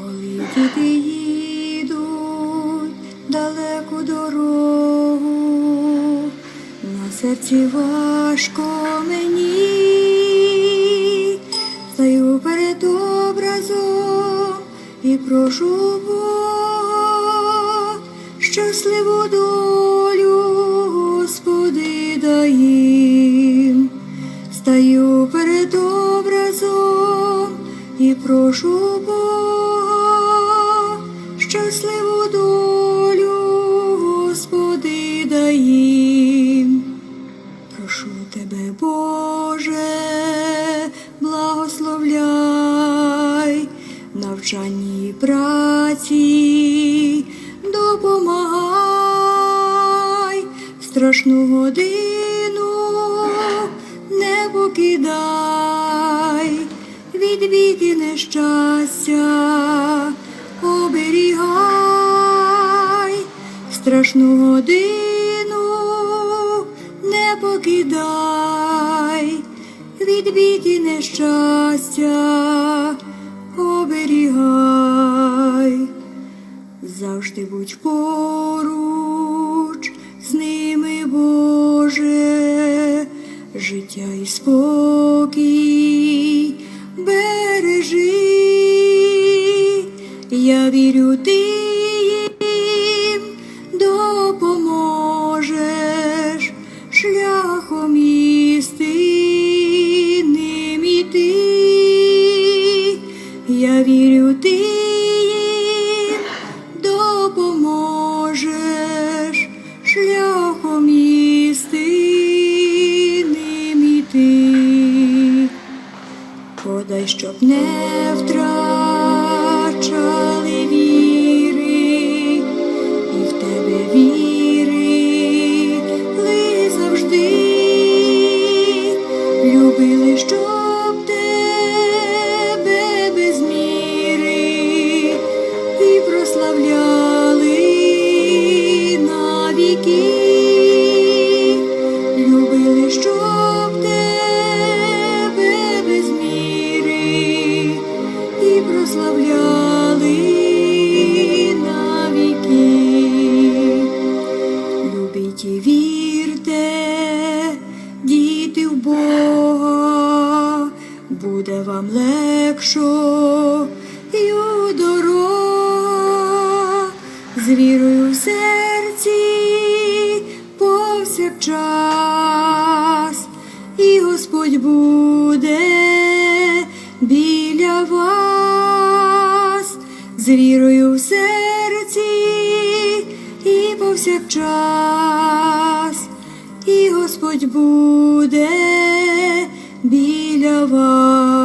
Коли діти їдуть далеку дорогу, на серці важко мені, стаю перед образом і прошу Бога, щасливу долю, Господи, дай їм. Стаю перед образом і прошу Бога, щасливу долю, Господи, дай їм. Прошу тебе, Боже, благословляй, навчанні праці допомагай, страшну годину не покидай, від біди нещастя оберігай, страшну годину не покидай, від біди нещастя оберігай, завжди будь поруч з ними, Боже, життя і спокій я вірю, ти їм допоможеш шляхом істинним іти. Я вірю, ти їм допоможеш шляхом істинним іти. Подай, щоб не втрачали прославляли навіки. Любіть і вірте, діти в Бога, буде вам легшо і у дорога, з вірою в серці повсякчас, і Господь буде біля вас, вірою в серці і повсякчас, і Господь буде біля вас.